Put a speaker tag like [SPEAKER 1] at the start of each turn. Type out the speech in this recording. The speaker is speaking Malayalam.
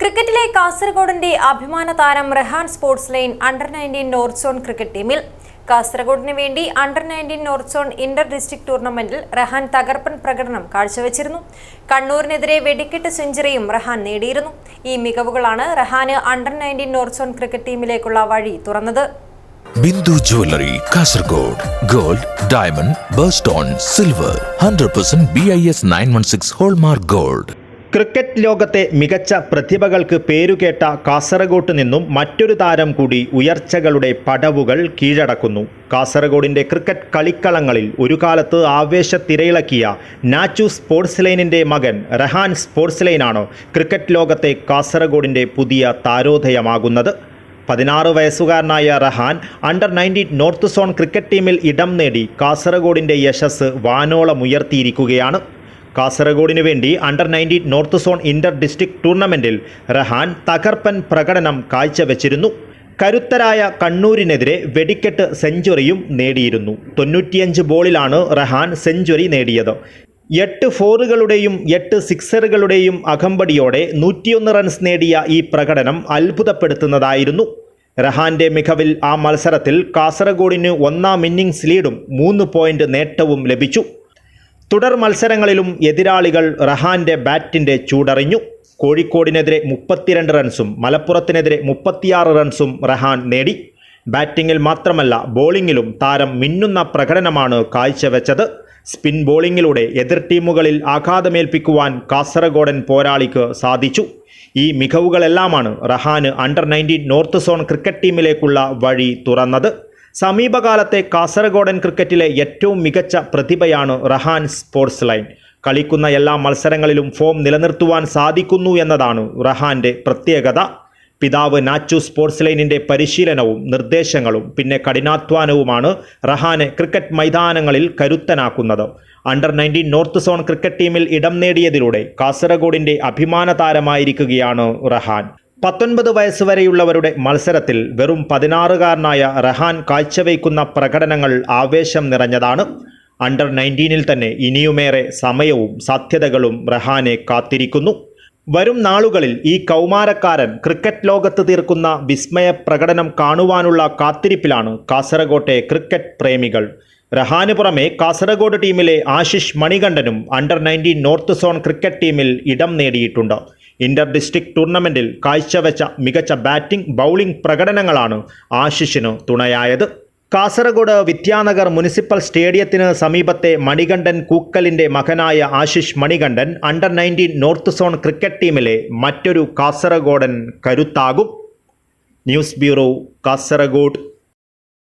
[SPEAKER 1] ക്രിക്കറ്റിലെ കാസർഗോഡിന്റെ അഭിമാന താരം Rehan sports line under nineteen north zone cricket ടീമിൽ. കാസർഗോഡിന് വേണ്ടി under nineteen north zone inter district ടൂർണമെന്റിൽ റഹാൻ തകർപ്പൻ പ്രകടനം കാഴ്ചവെച്ചിരുന്നു. കണ്ണൂരിനെതിരെ വെടിക്കെട്ട് സെഞ്ചുറിയും റഹാൻ നേടിയിരുന്നു. ഈ മികവുകളാണ് റഹാന് under nineteen north zone cricket ടീമിലേക്കുള്ള വഴി തുറന്നത്.
[SPEAKER 2] Bindu jewellery Kasaragod gold diamond birthstone silver hundred percent B I S nine one six hallmark gold.
[SPEAKER 3] Cricket ലോകത്തെ മികച്ച പ്രതിഭകൾക്ക് പേരുകേട്ട കാസർഗോട്ട് നിന്നും മറ്റൊരു താരം കൂടി ഉയർച്ചകളുടെ പടവുകൾ കീഴടക്കുന്നു. കാസർഗോഡിന്റെ ക്രിക്കറ്റ് കളിക്കളങ്ങളിൽ ഒരു കാലത്ത് ആവേശത്തിരയിളക്കിയ നാച്ചു സ്പോർട്സ് ലൈനിന്റെ മകൻ റഹാൻ സ്പോർട്സ് ലൈനാണ് ക്രിക്കറ്റ് ലോകത്തെ കാസർഗോഡിന്റെ പുതിയ താരോദയമാകുന്നത്. പതിനാറ് വയസ്സുകാരനായ Rahan under nineteen north zone cricket ടീമിൽ ഇടം നേടി കാസർഗോഡിന്റെ യശസ് വാനോളമുയർത്തിയിരിക്കുകയാണ് കാസർഗോഡിന് വേണ്ടി under nineteen north zone inter district ടൂർണമെന്റിൽ റഹാൻ തകർപ്പൻ പ്രകടനം കാഴ്ചവെച്ചിരുന്നു. കരുത്തരായ കണ്ണൂരിനെതിരെ വെടിക്കെട്ട് സെഞ്ചുറിയും നേടിയിരുന്നു. തൊണ്ണൂറ്റിയഞ്ച് ബോളിലാണ് റഹാൻ സെഞ്ചുറി നേടിയത്. എട്ട് ഫോറുകളുടെയും എട്ട് സിക്സറുകളുടെയും അകമ്പടിയോടെ നൂറ്റിയൊന്ന് റൺസ് നേടിയ ഈ പ്രകടനം അത്ഭുതപ്പെടുത്തുന്നതായിരുന്നു. റഹാന്റെ മികവിൽ ആ മത്സരത്തിൽ കാസർഗോഡിന് ഒന്നാം ഇന്നിംഗ്സ് ലീഡും മൂന്ന് പോയിന്റ് നേട്ടവും ലഭിച്ചു. തുടർ മത്സരങ്ങളിലും എതിരാളികൾ റഹാന്റെ ബാറ്റിന്റെ ചൂടറിഞ്ഞു. കോഴിക്കോടിനെതിരെ മുപ്പത്തിരണ്ട് റൺസും മലപ്പുറത്തിനെതിരെ മുപ്പത്തിയാറ് റൺസും റഹാൻ നേടി. ബാറ്റിങ്ങിൽ മാത്രമല്ല ബോളിങ്ങിലും താരം മിന്നുന്ന പ്രകടനമാണ് കാഴ്ചവെച്ചത്. സ്പിൻ ബോളിങ്ങിലൂടെ എതിർ ടീമുകളിൽ ആഘാതമേൽപ്പിക്കുവാൻ കാസർഗോഡൻ പോരാളിക്ക് സാധിച്ചു. ഈ മികവുകളെല്ലാമാണ് റഹാന് under nineteen north zone cricket ടീമിലേക്കുള്ള വഴി തുറന്നത്. സമീപകാലത്തെ കാസർഗോഡൻ ക്രിക്കറ്റിലെ ഏറ്റവും മികച്ച പ്രതിഭയാണ് റഹാൻ സ്പോർട്സ് ലൈൻ. കളിക്കുന്ന എല്ലാ മത്സരങ്ങളിലും ഫോം നിലനിർത്തുവാൻ സാധിക്കുന്നു എന്നതാണ് റഹാന്റെ പ്രത്യേകത. പിതാവ് നാച്ചു സ്പോർട്സ് ലൈനിന്റെ പരിശീലനവും നിർദ്ദേശങ്ങളും പിന്നെ കഠിനാധ്വാനവുമാണ് റഹാനെ ക്രിക്കറ്റ് മൈതാനങ്ങളിൽ കരുത്തനാക്കുന്നത്. Under nineteen north zone cricket ടീമിൽ ഇടം നേടിയതിലൂടെ കാസർഗോഡിന്റെ അഭിമാന താരമായിരിക്കുകയാണ് റഹാൻ. പത്തൊൻപത് വയസ്സുവരെയുള്ളവരുടെ മത്സരത്തിൽ വെറും പതിനാറുകാരനായ റഹാൻ കാഴ്ചവയ്ക്കുന്ന പ്രകടനങ്ങൾ ആവേശം നിറഞ്ഞതാണ്. അണ്ടർ നയന്റീനിൽ തന്നെ ഇനിയുമേറെ സമയവും സാധ്യതകളും റഹാനെ കാത്തിരിക്കുന്നു. വരും നാളുകളിൽ ഈ കൗമാരക്കാരൻ ക്രിക്കറ്റ് ലോകത്ത് തീർക്കുന്ന വിസ്മയ പ്രകടനം കാണുവാനുള്ള കാത്തിരിപ്പിലാണ് കാസർഗോട്ടെ ക്രിക്കറ്റ് പ്രേമികൾ. റഹാന് പുറമെ കാസർഗോഡ് ടീമിലെ Ashish മണികണ്ഠനും under nineteen north zone cricket ടീമിൽ ഇടം നേടിയിട്ടുണ്ട്. ഇന്റർ ഡിസ്ട്രിക്ട് ടൂർണമെന്റിൽ കാഴ്ചവെച്ച മികച്ച ബാറ്റിംഗ് ബൗളിംഗ് പ്രകടനങ്ങളാണ് ആശിഷിന് തുണയായത്. കാസർഗോഡ് വിദ്യാനഗർ മുനിസിപ്പൽ സ്റ്റേഡിയത്തിന് സമീപത്തെ മണികണ്ഠൻ കൂക്കലിന്റെ മകനായ Ashish Manikandan under nineteen north zone cricket ടീമിലെ മറ്റൊരു കാസർഗോഡൻ കരുത്താകും. News bureau Kasaragod.